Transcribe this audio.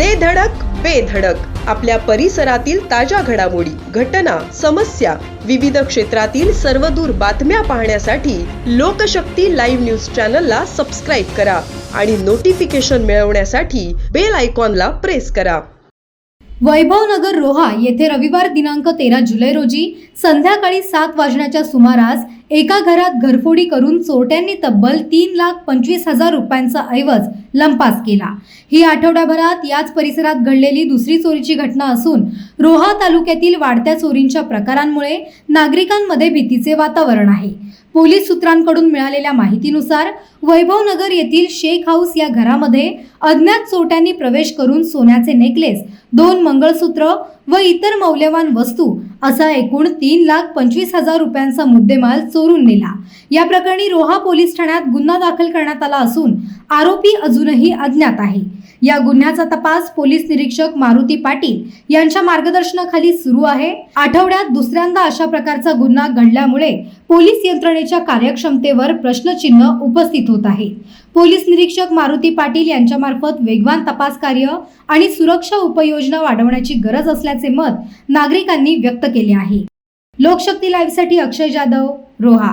दे धडक बेधडक आपल्या परिसरातील ताज्या घडामोडी घटना समस्या विविध क्षेत्रातील सर्वदूर बातम्या पाहण्यासाठी लोकशक्ती लाईव्ह न्यूज चॅनलला सबस्क्राईब करा आणि नोटिफिकेशन मिळवण्यासाठी बेल आयकॉनला प्रेस करा. वैभवनगर रोहा येथे रविवार दिनांक तेरा जुलै रोजी संध्याकाळी सात वाजण्याच्या सुमारास एका घरात घरफोडी करून चोरट्यांनी तब्बल तीन लाख पंचवीस हजार रुपयांचा ऐवज लंपास केला. ही आठवड्याभरात याच परिसरात घडलेली दुसरी चोरीची घटना असून रोहा तालुक्यातील वाढत्या चोरींच्या प्रकारांमुळे नागरिकांमध्ये भीतीचे वातावरण आहे. पोलीस सूत्रांकडून मिळालेल्या माहितीनुसार वैभवनगर येथील शेख हाऊस या घरामध्ये अज्ञात चोरट्यांनी प्रवेश करून सोन्याचे नेकलेस दोन मंगळसूत्र व इतर मौल्यवान वस्तू असा एकूण तीन लाख पंचवीस हजार रुपयांचा मुद्देमाल चोरून नेला. या प्रकरणी रोहा पोलीस ठाण्यात गुन्हा दाखल करण्यात आला असून आरोपी अजूनही अज्ञात आहे. या गुन्ह्याचा तपास पोलीस निरीक्षक मारुती पाटील यांच्या मार्गदर्शनाखाली सुरू आहे. आठवड्यात दुसऱ्यांदा अशा प्रकारचा गुन्हा घडल्यामुळे पोलीस यंत्रणेच्या कार्यक्षमतेवर प्रश्नचिन्ह उपस्थित होत आहे. पोलीस निरीक्षक मारुती पाटील यांच्यामार्फत वेगवान तपास कार्य आणि सुरक्षा उपाययोजना वाढवण्याची गरज असल्याचे मत नागरिकांनी व्यक्त केले आहे. लोकशक्ती लाईव्हसाठी अक्षय जाधव रोहा.